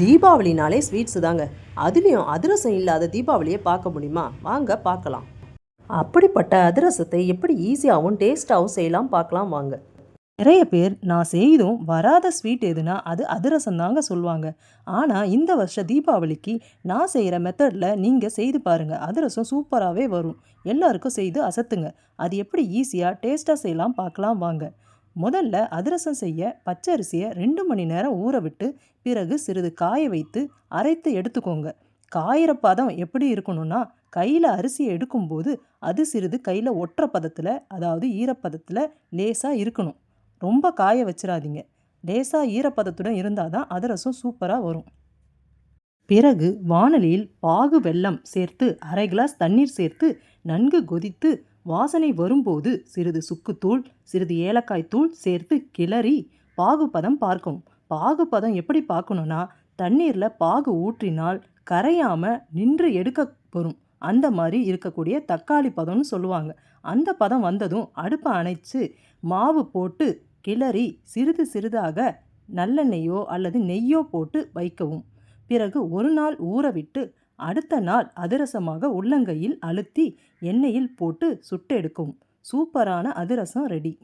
தீபாவளினாலே sweets தாங்க. அதுலேயும் அதிரசம் இல்லாத தீபாவளியை பார்க்க முடியுமா? வாங்க பார்க்கலாம். அப்படிப்பட்ட அதிரசத்தை எப்படி ஈஸியாகவும் டேஸ்ட்டாகவும் செய்யலாம் பார்க்கலாம் வாங்க. நிறைய பேர் நான் செய்தும் வராத ஸ்வீட் எதுனா அது அதிரசம் தாங்க சொல்லுவாங்க ஆனால் இந்த வருஷம் தீபாவளிக்கு நான் செய்கிற மெத்தடில் நீங்கள் செய்து பாருங்கள் அதிரசம் சூப்பராகவே வரும். எல்லாருக்கும் செய்து அசத்துங்க. அது எப்படி ஈஸியாக டேஸ்ட்டாக செய்யலாம் பார்க்கலாம் வாங்க. முதல்ல அதிரசம் செய்ய பச்சரிசியை ரெண்டு மணி நேரம் ஊற விட்டு பிறகு சிறிது காய வைத்து அரைத்து எடுத்துக்கோங்க. காயிற பதம் எப்படி இருக்கணும்னா கையில் அரிசியை எடுக்கும்போது அது சிறிது கையில் ஒற்ற பதத்தில் அதாவது ஈரப்பதத்தில் லேசாக இருக்கணும். ரொம்ப காய வச்சிடாதீங்க லேசாக ஈரப்பதத்துடன் இருந்தால் தான் அதிரசம் சூப்பராக வரும். பிறகு வானலியில் பாகு வெல்லம் சேர்த்து அரை கிளாஸ் தண்ணீர் சேர்த்து நன்கு கொதித்து வாசனை வரும்போது சிறிது சுக்குத்தூள் சிறிது ஏலக்காய் தூள் சேர்த்து கிளறி பாகுபதம் பார்க்கும். பாகுபதம் எப்படி பார்க்கணுன்னா தண்ணீரில் பாகு ஊற்றினால் கரையாமல் நின்று எடுக்க வரும் அந்த மாதிரி இருக்கக்கூடிய தக்காளி பதம்னு சொல்லுவாங்க. அந்த பதம் வந்ததும் அடுப்பை அணைச்சு மாவு போட்டு கிளறி சிறிது சிறிதாக நல்லெண்ணெய்யோ அல்லது நெய்யோ போட்டு வைக்கவும். பிறகு ஒரு நாள் ஊறவிட்டு அடுத்த நாள் அதிரசமாக உள்ளங்கையில் அழுத்தி எண்ணெயில் போட்டு சுட்டெடுக்கும். சூப்பரான அதிரசம் ரெடி.